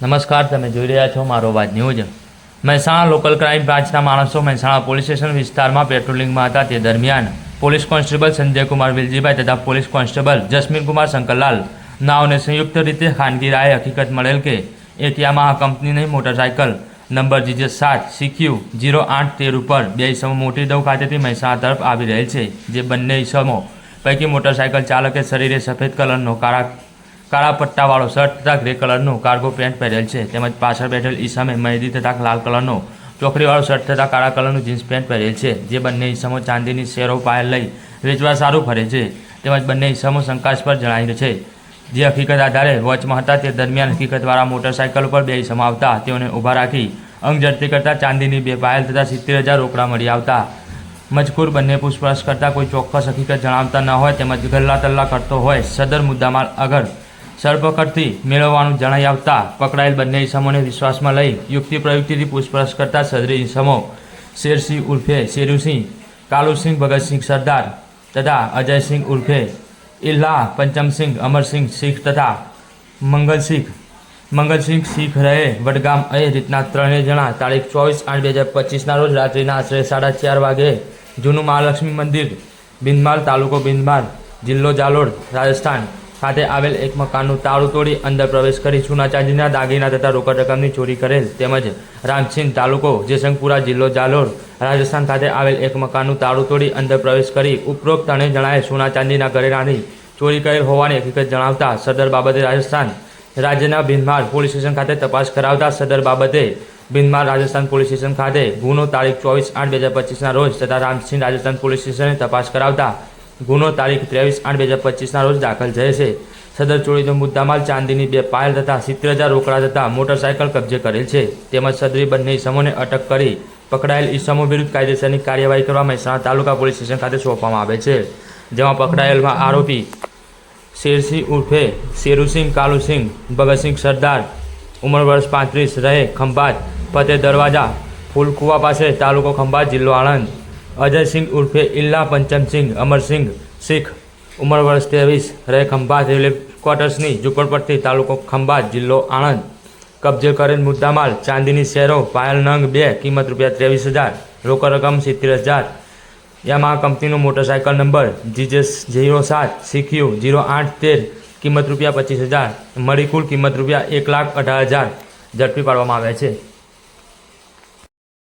નમસ્કાર, તમે જોઈ રહ્યા છો મારો વાત ન્યૂઝ. મહેસાણા લોકલ ક્રાઇમ બ્રાન્ચના માણસો મહેસાણા પોલીસ સ્ટેશન વિસ્તારમાં પેટ્રોલિંગમાં હતા તે દરમિયાન પોલીસ કોન્સ્ટેબલ સંજયકુમાર વિલજીભાઈ તથા પોલીસ કોન્સ્ટેબલ જસ્મીનકુમાર શંકરલાલ નાઓને સંયુક્ત રીતે ખાનગી રાહે હકીકત મળેલ કે એટિયામાં આ કંપનીની મોટરસાયકલ નંબર જીજે સાત સીક્યુ જીરો આઠ તેર ઉપર બે ઇસમો મોટી દવ ખાતેથી મહેસાણા તરફ આવી રહેલ છે, જે બંને ઇસમો પૈકી મોટરસાયકલ ચાલકે શરીરે સફેદ કલરનો કાળા કાળા પટ્ટાવાળો શર્ટ તથા ગ્રે કલરનું કાર્ગો પેન્ટ પહેરેલ છે. તેમજ પાછળ બેઠેલ ઈસામે મહેદી તથા લાલ કલરનો ચોકડીવાળો શર્ટ તથા કાળા કલરનું જીન્સ પેન્ટ પહેરેલ છે. જે બંને ઈસમો ચાંદીની શેરો પાયલ લઈ વેચવા સારું ફરે છે. તેમજ બંને ઈસમો શંકાસ્પદ જણાય છે. જે હકીકત આધારે વોચમાં હતા તે દરમિયાન હકીકતવાળા મોટરસાયકલ પર બે ઈસમો આવતા. તેઓને ઊભા રાખી અંગ ઝડપી કરતાં ચાંદીની બે પાયલ તથા સિત્તેર હજાર રોકડા મળી આવતા. મજકૂર બંને પૂછપરછ કરતા કોઈ ચોક્કસ હકીકત જણાવતા ન હોય તેમજ ગલ્લા તલ્લા કરતો હોય સદર મુદ્દામાલ આગળ સરપકડથી મેળવવાનું જણાઈ આવતા પકડાયેલ બંને ઇસમોને વિશ્વાસમાં લઈ યુક્તિ પ્રયુક્તિથી પૂછપરછ કરતા સદરી ઇસમો શેરસિંહ ઉર્ફે શેરુસિંહ, કાલુસિંહ, ભગતસિંહ સરદાર તથા અજયસિંહ ઉર્ફે ઇલ્લા પંચમસિંહ, અમરસિંહ શીખ તથા મંગલસિંહ મંગલસિંહ શીખ રહે વડગામ એ રીતના ત્રણેય જણા તારીખ ચોવીસ આઠ બે હજાર પચીસના રોજ રાત્રિના આશરે સાડા ચાર વાગે જૂનું મહાલક્ષ્મી મંદિર, બિંદમાલ તાલુકો બિંદમાલ, જિલ્લો જાલોડ રાજસ્થાન. ખાતે આવેલ એક મકાનનું તાળું તોડી અંદર પ્રવેશ કરી સોના ચાંદીના દાગીના તથા રોકડ રકમની ચોરી કરેલ તેમજ રામસિંહ તાલુકો જેસંગપુરા જિલ્લો જાલોર, રાજસ્થાન ખાતે આવેલ એક મકાનનું તાળું તોડી અંદર પ્રવેશ કરી ઉપરોક્ત ત્રણેય જણાએ સોના ચાંદીના ઘરેણાની ચોરી કરેલ હોવાની હકીકત જણાવતા સદર બાબતે રાજસ્થાન રાજ્યના બિનમાર પોલીસ સ્ટેશન ખાતે તપાસ કરાવતા સદર બાબતે બિનમાર રાજસ્થાન પોલીસ સ્ટેશન ખાતે ગુનો તારીખ ચોવીસ આઠ બે હજાર પચીસના રોજ તથા રામસિંહ રાજસ્થાન પોલીસ સ્ટેશને તપાસ કરાવતા ગુનો તારીખ ત્રેવીસ આઠ બે હજાર પચીસના રોજ દાખલ થયો છે. સદર ચોરીનો મુદ્દામાલ ચાંદીની બે પાયલ તથા સિત્તેર હજાર રોકડા તથા મોટરસાયકલ કબજે કરેલ છે. તેમજ સદરી બંને ઇસમોને અટક કરી પકડાયેલ ઇસમો વિરુદ્ધ કાયદેસરની કાર્યવાહી કરવા મહેસાણા તાલુકા પોલીસ સ્ટેશન ખાતે સોંપવામાં આવે છે. જેમાં પકડાયેલમાં આરોપી શેરસિંહ ઉર્ફે શેરુસિંહ કાલુસિંહ, ભગતસિંહ સરદાર, ઉંમર વર્ષ પાંત્રીસ રહે, ખંભાત ફતેહ દરવાજા, ફૂલકુવા પાસે તાલુકો ખંભાત, જિલ્લો આણંદ. અજયસિંહ ઉર્ફે ઇલ્લા પંચમસિંહ અમરસિંહ શીખ, ઉંમર વર્ષ ત્રેવીસ રહે ખંભાત રેલવે ક્વાર્ટર્સની ઝુંપડપટ્ટી તાલુકો ખંભાત જિલ્લો આણંદ. કબજે કરેલ મુદ્દામાલ, ચાંદીની શેરો, પાયલ નંગ બે, કિંમત રૂપિયા ત્રેવીસ હજાર, રોકડ રકમ સિત્તેર હજાર. યામા કંપનીનો મોટરસાયકલ નંબર, જીજેસ ઝીરો સાત, સીક્યુ જીરો આઠ તેર, કિંમત રૂપિયા પચીસ હજાર મળી કુલ કિંમત રૂપિયા એક લાખ અઢાર હજાર ઝડપી પાડવામાં આવ્યા છે.